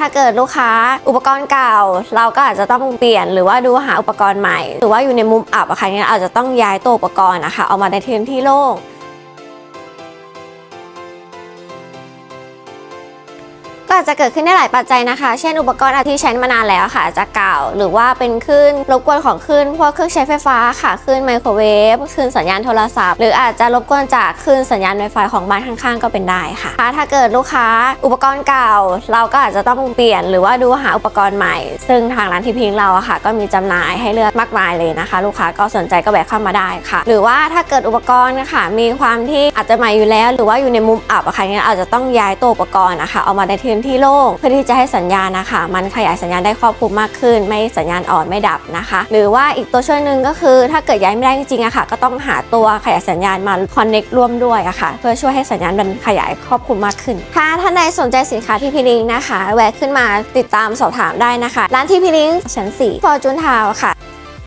ถ้าเกิดลูกค้าอุปกรณ์เก่า เราก็อาจจะต้องเปลี่ยนหรือว่าดูหาอุปกรณ์ใหม่ หรือว่าอยู่ในมุมอับอะค่ะเนี่ยอาจจะต้องย้ายตัวอุปกรณ์นะคะเอามาในที่ที่โล่ง อาจจะเกิดขึ้นได้หลายปัจจัยนะคะ เช่นอุปกรณ์ที่ใช้มานานแล้วค่ะจะเก่า หรือว่าเป็นคลื่นรบกวนของคลื่นพวกเครื่องใช้ไฟฟ้าค่ะคลื่นไมโครเวฟคลื่นสัญญาณโทรศัพท์ หรืออาจจะรบกวนจากคลื่นสัญญาณ Wi-Fi ของบ้านข้างๆ ก็เป็นได้ค่ะ ถ้าเกิดลูกค้าอุปกรณ์เก่า เราก็อาจจะต้องเปลี่ยนหรือว่าดูหาอุปกรณ์ใหม่ ซึ่งทางร้านที่พิงเราอะค่ะ ก็มีจำหน่ายให้เลือกมากมายเลยนะคะ ลูกค้าก็สนใจก็แวะเข้ามาได้ค่ะ หรือว่าถ้าเกิดอุปกรณ์นะคะมีความที่อาจจะใหม่อยู่แล้ว หรือว่าอยู่ในมุมอับอะค่ะเนี่ยอาจจะต้องย้ายตัวอุปกรณ์นะคะเอามาในที่ที่โล่งเพื่อที่จะให้สัญญาณนะคะ มันขยายสัญญาณได้ครอบคลุมมากขึ้น ไม่สัญญาณอ่อนไม่ดับนะคะ หรือว่าอีกตัวช่วยหนึ่งก็คือ ถ้าเกิดย้ายไม่ได้จริงๆอะค่ะ ก็ต้องหาตัวขยายสัญญาณมาคอนเน็กร่วมด้วยอะค่ะ เพื่อช่วยให้สัญญาณมันขยายครอบคลุมมากขึ้น ถ้าท่านใดสนใจสินค้าที่พีลิงนะคะ แวะขึ้นมาติดตามสอบถามได้นะคะ ร้านที่พีลิงชั้น4ฟอร์จูนทาวค่ะ